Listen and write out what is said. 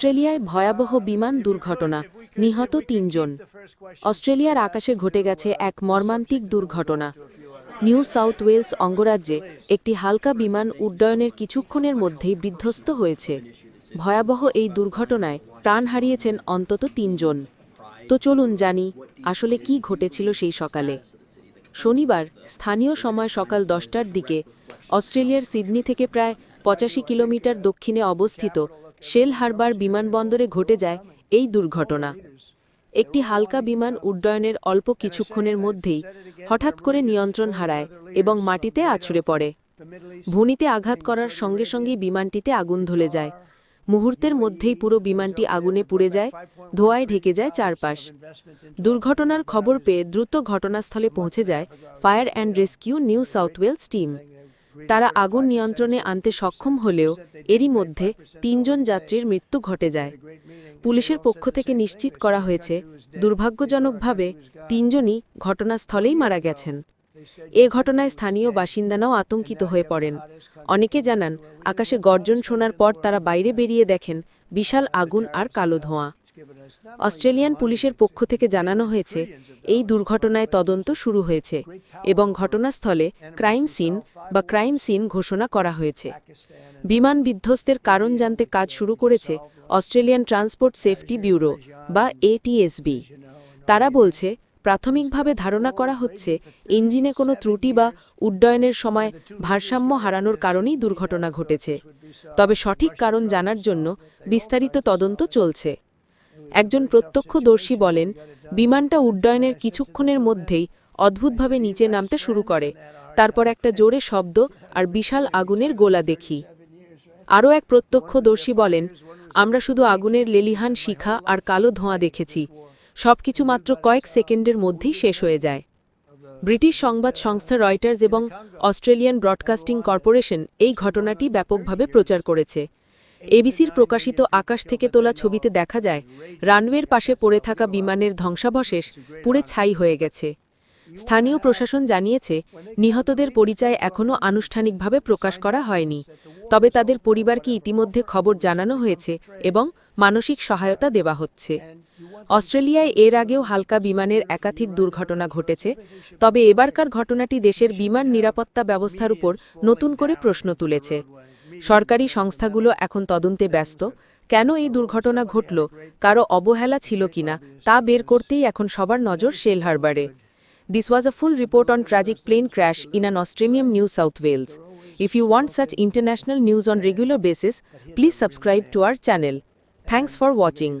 অস্ট্রেলিয়ায় ভয়াবহ বিমান দুর্ঘটনা, নিহত তিনজন। অস্ট্রেলিয়ার আকাশে ঘটে গেছে এক মর্মান্তিক দুর্ঘটনা। নিউ সাউথ ওয়েলস অঙ্গরাজ্যে একটি হালকা বিমান উড্ডয়নের কিছুক্ষণের মধ্যেই বিধ্বস্ত হয়েছে। ভয়াবহ এই দুর্ঘটনায় প্রাণ হারিয়েছেন অন্তত তিনজন। তো চলুন জানি, আসলে কি ঘটেছিল সেই সকালে। শনিবার, স্থানীয় সময় সকাল দশটার দিকে, অস্ট্রেলিয়ার সিডনি থেকে প্রায় পঁচাশি কিলোমিটার দক্ষিণে অবস্থিত শেল হারবার বিমানবন্দরে ঘটে যায় এই দুর্ঘটনা। একটি হালকা বিমান উড্ডয়নের অল্প কিছুক্ষণের মধ্যেই হঠাৎ করে নিয়ন্ত্রণ হারায় এবং মাটিতে আছড়ে পড়ে। ভূমিতে আঘাত করার সঙ্গে সঙ্গেই বিমানটিতে আগুন ধলে যায়। মুহূর্তের মধ্যেই পুরো বিমানটি আগুনে পুড়ে যায়, ধোয়ায় ঢেকে যায় চারপাশ। দুর্ঘটনার খবর পেয়ে দ্রুত ঘটনাস্থলে পৌঁছে যায় fire and rescue New South Wales team. তারা আগুন নিয়ন্ত্রণে আনতে সক্ষম হলেও এরই মধ্যে তিনজন যাত্রীর মৃত্যু ঘটে যায়। পুলিশের পক্ষ থেকে নিশ্চিত করা হয়েছে, দুর্ভাগ্যজনকভাবে তিনজনই ঘটনাস্থলেই মারা গেছেন। এ ঘটনায় স্থানীয় বাসিন্দারাও আতঙ্কিত হয়ে পড়েন। অনেকে জানান, আকাশে গর্জন শোনার পর তারা বাইরে বেরিয়ে দেখেন, বিশাল আগুন আর কালো ধোঁয়া। অস্ট্রেলিয়ান পুলিশের পক্ষ থেকে জানানো হয়েছে, এই দুর্ঘটনায় তদন্ত শুরু হয়েছে এবং ঘটনাস্থলে ক্রাইম সিন বা ক্রাইম সিন ঘোষণা করা হয়েছে। বিমান বিধ্বস্তের কারণ জানতে কাজ শুরু করেছে অস্ট্রেলিয়ান ট্রান্সপোর্ট সেফটি ব্যুরো বা এটিএসবি তারা বলছে প্রাথমিকভাবে ধারণা করা হচ্ছে, ইঞ্জিনে কোনো ত্রুটি বা উড্ডয়নের সময় ভারসাম্য হারানোর কারণেই দুর্ঘটনা ঘটেছে। তবে সঠিক কারণ জানার জন্য বিস্তারিত তদন্ত চলছে। একজন প্রত্যক্ষদর্শী বলেন, বিমানটা উড্ডয়নের কিছুক্ষণের মধ্যেই অদ্ভুতভাবে নিচে নামতে শুরু করে। তারপর একটা জোরে শব্দ আর বিশাল আগুনের গোলা দেখি। আরও এক প্রত্যক্ষদর্শী বলেন, আমরা শুধু আগুনের লেলিহান শিখা আর কালো ধোঁয়া দেখেছি। সবকিছু মাত্র কয়েক সেকেন্ডের মধ্যেই শেষ হয়ে যায়। ব্রিটিশ সংবাদ সংস্থা রয়টার্স এবং অস্ট্রেলিয়ান ব্রডকাস্টিং কর্পোরেশন এই ঘটনাটি ব্যাপকভাবে প্রচার করেছে। এবিসির প্রকাশিত আকাশ থেকে তোলা ছবিতে দেখা যায়, রানওয়ের পাশে পড়ে থাকা বিমানের ধ্বংসাবশেষ পুড়ে ছাই হয়ে গেছে। স্থানীয় প্রশাসন জানিয়েছে, নিহতদের পরিচয় এখনও আনুষ্ঠানিকভাবে প্রকাশ করা হয়নি, তবে তাদের পরিবারকে ইতিমধ্যে খবর জানানো হয়েছে এবং মানসিক সহায়তা দেওয়া হচ্ছে। অস্ট্রেলিয়ায় এর আগেও হালকা বিমানের একাধিক দুর্ঘটনা ঘটেছে, তবে এবারকার ঘটনাটি দেশের বিমান নিরাপত্তা ব্যবস্থার উপর নতুন করে প্রশ্ন তুলেছে। সরকারি সংস্থাগুলো এখন তদন্তে ব্যস্ত, কেন এই দুর্ঘটনা ঘটল, কারও অবহেলা ছিল কিনা, তা বের করতেই এখন সবার নজর শেল হারবারে। This was a full report on tragic plane crash in an Australian New South Wales if you want such international news on regular basis please subscribe to our channel thanks for watching